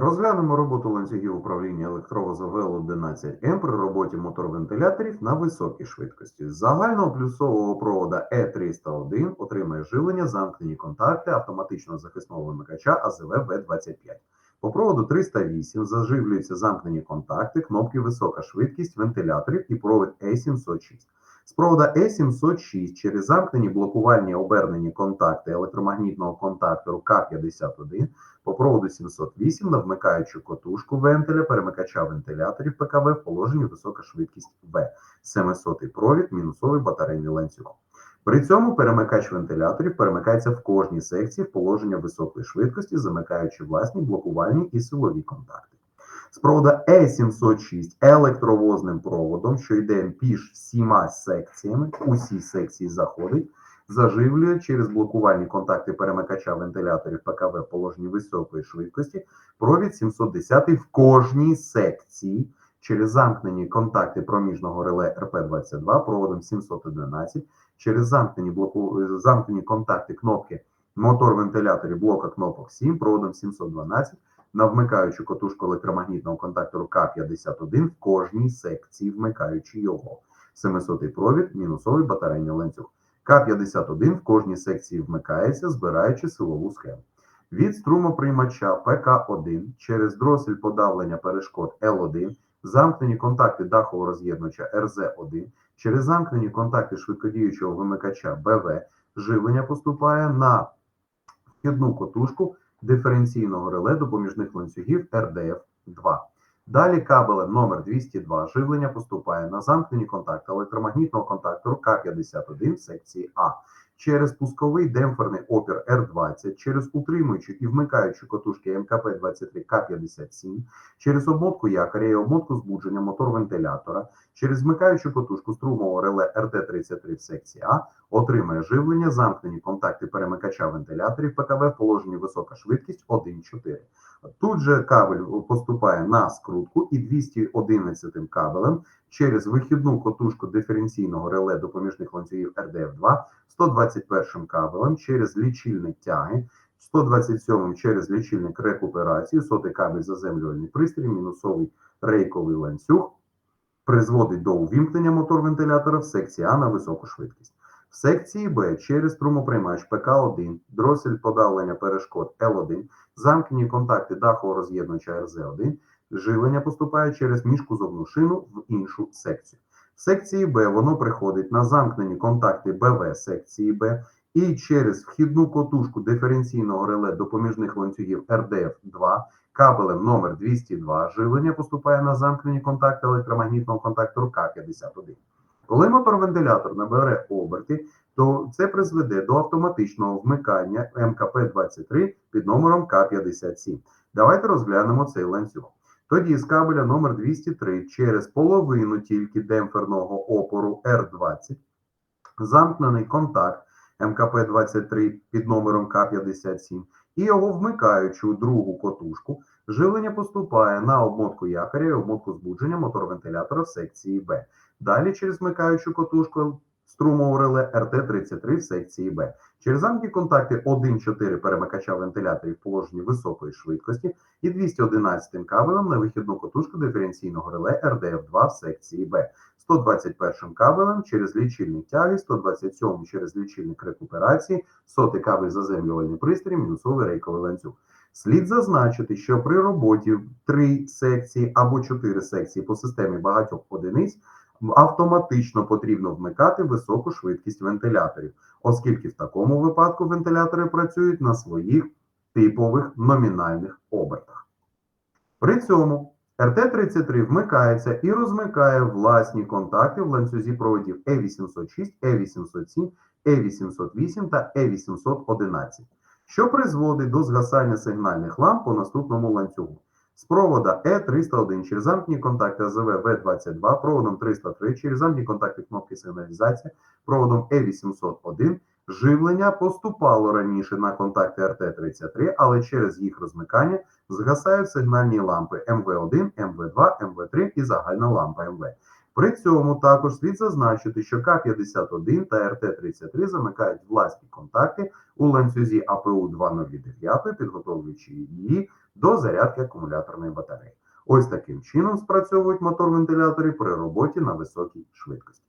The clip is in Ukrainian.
Розглянемо роботу ланцюгів управління електровозу ВЛ-11М при роботі мотор-вентиляторів на високій швидкості. З загального плюсового провода Е301 отримає живлення замкнені контакти автоматичного захисного вимикача АЗВ В25. По проводу 308 заживлюються замкнені контакти, кнопки висока швидкість, вентиляторів і провід Е706. З провода Е706 через замкнені блокувальні обернені контакти електромагнітного контактору К51 по проводу 708 на вмикаючу котушку вентиля, перемикача вентиляторів ПКВ в положенні висока швидкість В, 700 провід, мінусовий батарейний ланцюг. При цьому перемикач вентиляторів перемикається в кожній секції в положення високої швидкості, замикаючи власні блокувальні і силові контакти. З провода Е706 електровозним проводом, що йде між всіма секціями, усі секції заходить, заживлює через блокувальні контакти перемикача вентиляторів ПКВ в положенні високої швидкості провід 710 в кожній секції. Через замкнені контакти проміжного реле РП-22 проводом 711, через замкнені, блоку... замкнені контакти кнопки мотор вентиляторів блока кнопок 7 проводом 712 на вмикаючу котушку електромагнітного контактору К51 в кожній секції, вмикаючи його. 700 провід, мінусовий батарейний ланцюг. К51 в кожній секції вмикається, збираючи силову схему. Від струмоприймача ПК1 через дросель подавлення перешкод Л1, замкнені контакти дахового роз'єднувача РЗ1, через замкнені контакти швидкодіючого вимикача БВ, живлення поступає на вхідну котушку диференційного реле допоміжних ланцюгів РДФ-2. Далі кабелем номер 202 живлення поступає на замкнені контакти електромагнітного контактору К51 в секції А через пусковий демпферний опір Р20, через утримуючу і вмикаючу котушки МКП-23К57, через обмотку якоря і обмотку збудження мотор-вентилятора, через вмикаючу котушку струмового реле РТ-33 в секції А отримає живлення замкнені контакти перемикача вентиляторів ПКВ в положенні висока швидкість 1,4. Тут же кабель поступає на скрутку і 211 кабелем через вихідну котушку диференційного реле допоміжних ланцюгів РДФ-2, 121 кабелем через лічильник тяги, 127 через лічильник рекуперації, сотий кабель заземлювальний пристрій, мінусовий рейковий ланцюг, призводить до увімкнення мотор-вентилятора в секції А на високу швидкість. В секції Б через струмоприймач ПК1, дросель подавлення перешкод Л1, замкнені контакти дахового роз'єднувача РЗ1, живлення поступає через міжкузовну шину в іншу секцію. В секції Б воно приходить на замкнені контакти БВ секції Б і через вхідну котушку диференційного реле допоміжних ланцюгів РДФ-2 кабелем номер 202 живлення поступає на замкнені контакти електромагнітного контактору К51. Коли мотор-вентилятор набере оберти, то це призведе до автоматичного вмикання МКП-23 під номером К57. Давайте розглянемо цей ланцюг. Тоді з кабеля номер 203 через половину тільки демпферного опору R20 замкнений контакт МКП-23 під номером К57 і його вмикаючу другу котушку, живлення поступає на обмотку якоря і обмотку збудження мотор-вентилятора в секції Б. Далі через вмикаючу котушку струмового реле РТ-33 в секції Б. Через замкні контакти 1.4 перемикача вентиляторів в положенні високої швидкості і 211 кабелем на вихідну котушку диференційного реле РДФ-2 в секції Б. 121 кабелем через лічильник тяги, 127 через лічильник рекуперації, сотий кабель заземлювальний пристрій, мінусовий рейковий ланцюг. Слід зазначити, що при роботі в 3 секції або 4 секції по системі багатьох одиниць автоматично потрібно вмикати високу швидкість вентиляторів, оскільки в такому випадку вентилятори працюють на своїх типових номінальних обертах. При цьому РТ-33 вмикається і розмикає власні контакти в ланцюзі проводів Е806, Е807, Е808 та Е811, що призводить до згасання сигнальних ламп по наступному ланцюгу. З провода Е301 через замкні контакти АЗВ В22, проводом 303 через замкні контакти кнопки сигналізації, проводом Е801 живлення поступало раніше на контакти РТ-33, але через їх розмикання згасають сигнальні лампи МВ1, МВ2, МВ3 і загальна лампа МВ. При цьому також слід зазначити, що К-51 та РТ-33 замикають власні контакти у ланцюзі АПУ 209, підготовлюючи її до зарядки акумуляторної батареї. Ось таким чином спрацьовують мотор-вентилятори при роботі на високій швидкості.